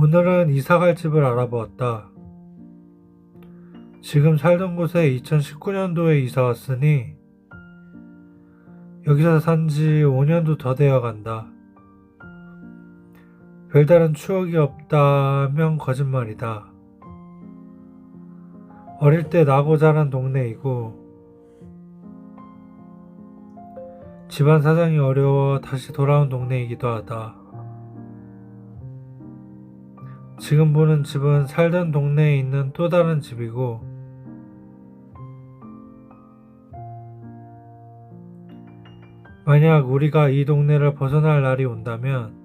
오늘은 이사갈 집을 알아보았다. 지금 살던 곳에 2019년도에 이사 왔으니 여기서 산 지 5년도 더 되어 간다. 별다른 추억이 없다면 거짓말이다. 어릴 때 나고 자란 동네이고 집안 사정이 어려워 다시 돌아온 동네이기도 하다. 지금 보는 집은 살던 동네에 있는 또 다른 집이고 만약 우리가 이 동네를 벗어날 날이 온다면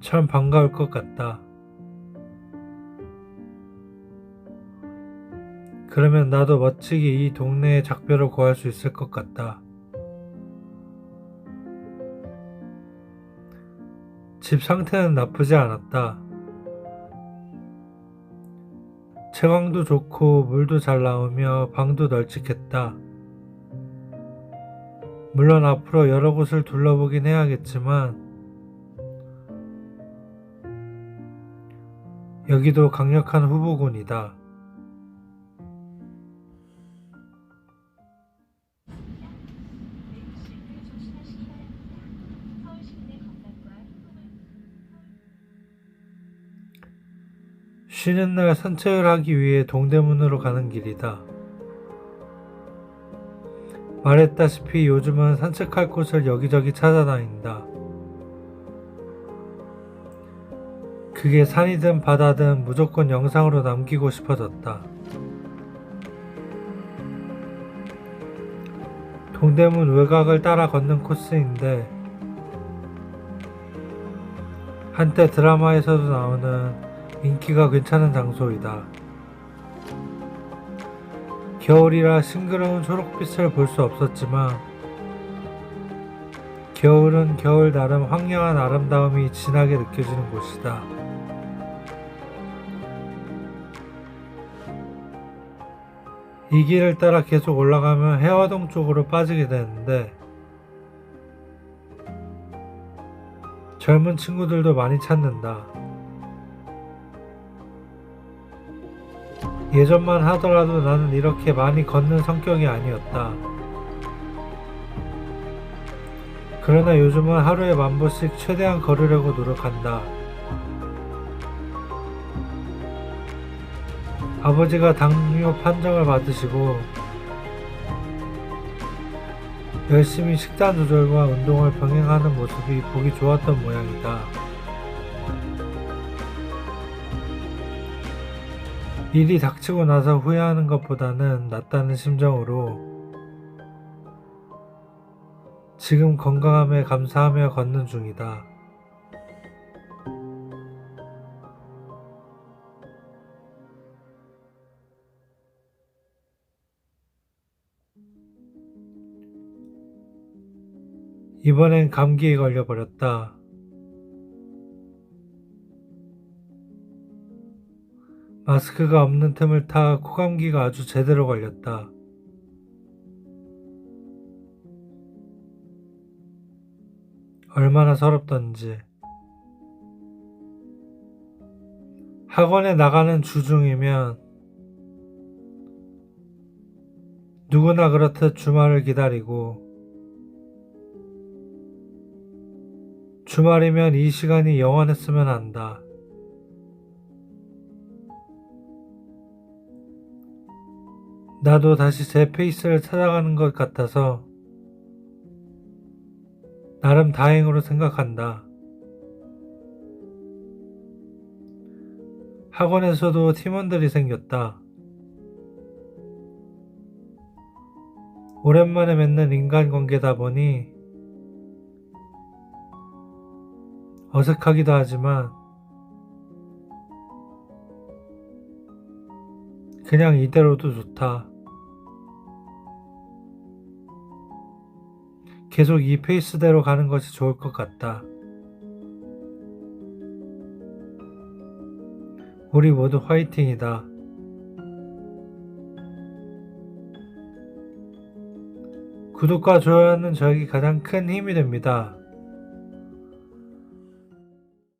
참 반가울 것 같다. 그러면 나도 멋지게 이 동네의 작별을 구할 수 있을 것 같다. 집 상태는 나쁘지 않았다. 채광도 좋고 물도 잘 나오며 방도 널찍했다. 물론 앞으로 여러 곳을 둘러보긴 해야겠지만 여기도 강력한 후보군이다. 쉬는 날 산책을 하기 위해 동대문으로 가는 길이다. 말했다시피 요즘은 산책할 곳을 여기저기 찾아다닌다. 그게 산이든 바다든 무조건 영상으로 남기고 싶어졌다. 동대문 외곽을 따라 걷는 코스인데 한때 드라마에서도 나오는 인기가 괜찮은 장소이다. 겨울이라 싱그러운 초록빛을 볼 수 없었지만 겨울은 겨울 나름 황량한 아름다움이 진하게 느껴지는 곳이다. 이 길을 따라 계속 올라가면 해화동 쪽으로 빠지게 되는데 젊은 친구들도 많이 찾는다. 예전만 하더라도 나는 이렇게 많이 걷는 성격이 아니었다. 그러나 요즘은 하루에 만 보씩 최대한 걸으려고 노력한다. 아버지가 당뇨 판정을 받으시고 열심히 식단 조절과 운동을 병행하는 모습이 보기 좋았던 모양이다. 일이 닥치고 나서 후회하는 것보다는 낫다는 심정으로 지금 건강함에 감사하며 걷는 중이다. 이번엔 감기에 걸려버렸다. 마스크가 없는 틈을 타 코감기가 아주 제대로 걸렸다. 얼마나 서럽던지. 학원에 나가는 주중이면 누구나 그렇듯 주말을 기다리고 주말이면 이 시간이 영원했으면 한다. 나도 다시 제 페이스를 찾아가는 것 같아서 나름 다행으로 생각한다. 학원에서도 팀원들이 생겼다. 오랜만에 맺는 인간관계다 보니 어색하기도 하지만 그냥 이대로도 좋다. 계속 이 페이스대로 가는 것이 좋을 것 같다. 우리 모두 화이팅이다. 구독과 좋아요는 저에게 가장 큰 힘이 됩니다.